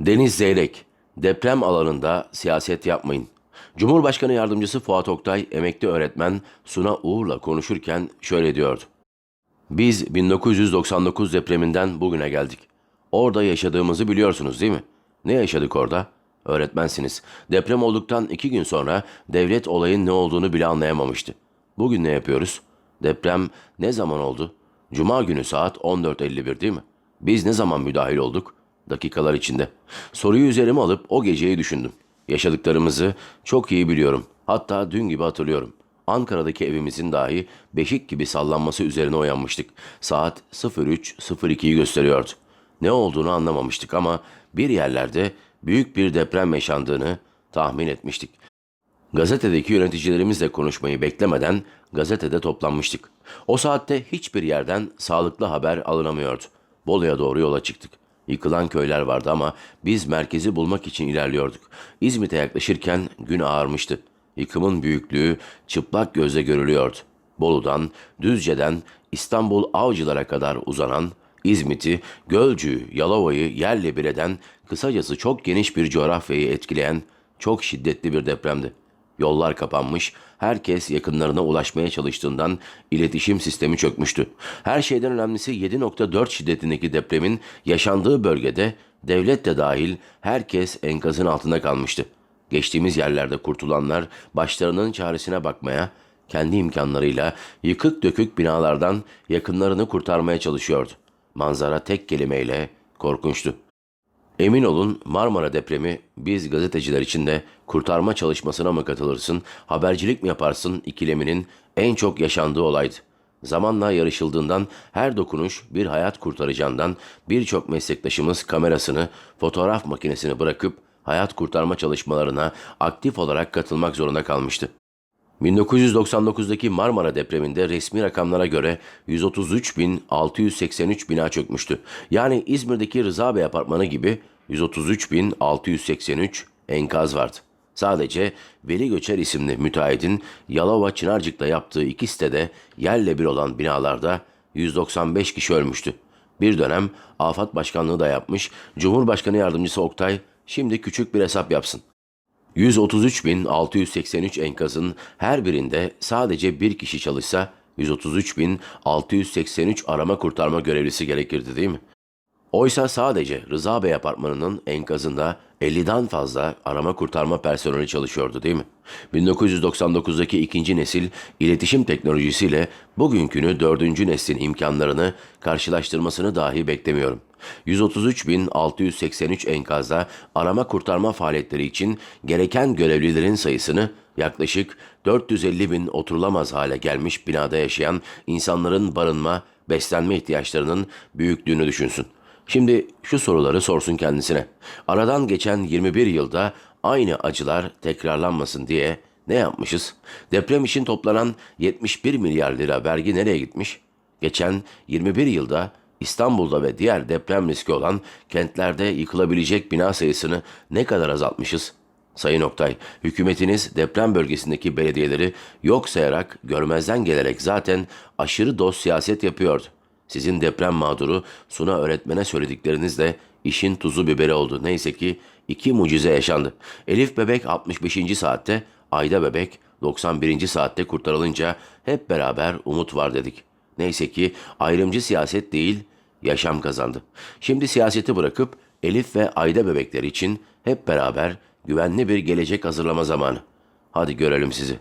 Deniz Zeyrek, deprem alanında siyaset yapmayın. Cumhurbaşkanı Yardımcısı Fuat Oktay, emekli öğretmen Suna Uğur'la konuşurken şöyle diyordu. Biz 1999 depreminden bugüne geldik. Orada yaşadığımızı biliyorsunuz değil mi? Ne yaşadık orada? Öğretmensiniz. Deprem olduktan iki gün sonra devlet olayın ne olduğunu bile anlayamamıştı. Bugün ne yapıyoruz? Deprem ne zaman oldu? Cuma günü saat 14.51 değil mi? Biz ne zaman müdahil olduk? Dakikalar içinde. Soruyu üzerime alıp o geceyi düşündüm. Yaşadıklarımızı çok iyi biliyorum. Hatta dün gibi hatırlıyorum. Ankara'daki evimizin dahi beşik gibi sallanması üzerine uyanmıştık. Saat 03.02'yi gösteriyordu. Ne olduğunu anlamamıştık ama bir yerlerde büyük bir deprem yaşandığını tahmin etmiştik. Gazetedeki yöneticilerimizle konuşmayı beklemeden gazetede toplanmıştık. O saatte hiçbir yerden sağlıklı haber alınamıyordu. Bolu'ya doğru yola çıktık. Yıkılan köyler vardı ama biz merkezi bulmak için ilerliyorduk. İzmit'e yaklaşırken gün ağarmıştı. Yıkımın büyüklüğü çıplak gözle görülüyordu. Bolu'dan, Düzce'den İstanbul Avcılar'a kadar uzanan İzmit'i, Gölcük'ü, Yalova'yı yerle bir eden, kısacası çok geniş bir coğrafyayı etkileyen çok şiddetli bir depremdi. Yollar kapanmış, herkes yakınlarına ulaşmaya çalıştığından iletişim sistemi çökmüştü. Her şeyden önemlisi 7.4 şiddetindeki depremin yaşandığı bölgede devlet de dahil herkes enkazın altında kalmıştı. Geçtiğimiz yerlerde kurtulanlar başlarının çaresine bakmaya, kendi imkanlarıyla yıkık dökük binalardan yakınlarını kurtarmaya çalışıyordu. Manzara tek kelimeyle korkunçtu. Emin olun Marmara depremi biz gazeteciler için de kurtarma çalışmasına mı katılırsın, habercilik mi yaparsın ikileminin en çok yaşandığı olaydı. Zamanla yarışıldığından her dokunuş bir hayat kurtaracağından birçok meslektaşımız kamerasını, fotoğraf makinesini bırakıp hayat kurtarma çalışmalarına aktif olarak katılmak zorunda kalmıştı. 1999'daki Marmara depreminde resmi rakamlara göre 133.683 bina çökmüştü. Yani İzmir'deki Rıza Bey apartmanı gibi 133.683 enkaz vardı. Sadece Veli Göçer isimli müteahhitin Yalova Çınarcık'ta yaptığı iki sitede yerle bir olan binalarda 195 kişi ölmüştü. Bir dönem Afat Başkanlığı da yapmış, Cumhurbaşkanı Yardımcısı Oktay şimdi küçük bir hesap yapsın. 133.683 enkazın her birinde sadece bir kişi çalışsa 133.683 arama kurtarma görevlisi gerekirdi değil mi? Oysa sadece Rıza Bey apartmanının enkazında 50'den fazla arama kurtarma personeli çalışıyordu değil mi? 1999'daki ikinci nesil iletişim teknolojisiyle bugünkünü dördüncü neslin imkanlarını karşılaştırmasını dahi beklemiyorum. 133.683 enkazda arama kurtarma faaliyetleri için gereken görevlilerin sayısını yaklaşık 450 bin oturulamaz hale gelmiş binada yaşayan insanların barınma, beslenme ihtiyaçlarının büyüklüğünü düşünsün. Şimdi şu soruları sorsun kendisine. Aradan geçen 21 yılda aynı acılar tekrarlanmasın diye ne yapmışız? Deprem için toplanan 71 milyar lira vergi nereye gitmiş? Geçen 21 yılda İstanbul'da ve diğer deprem riski olan kentlerde yıkılabilecek bina sayısını ne kadar azaltmışız? Sayın Oktay, hükümetiniz deprem bölgesindeki belediyeleri yok sayarak, görmezden gelerek zaten aşırı doz siyaset yapıyordu. Sizin deprem mağduru Suna öğretmene söyledikleriniz de işin tuzu biberi oldu. Neyse ki iki mucize yaşandı. Elif bebek 65. saatte, Ayda bebek 91. saatte kurtarılınca hep beraber umut var dedik. Neyse ki ayrımcı siyaset değil, yaşam kazandı. Şimdi siyaseti bırakıp Elif ve Ayda bebekleri için hep beraber güvenli bir gelecek hazırlama zamanı. Hadi görelim sizi.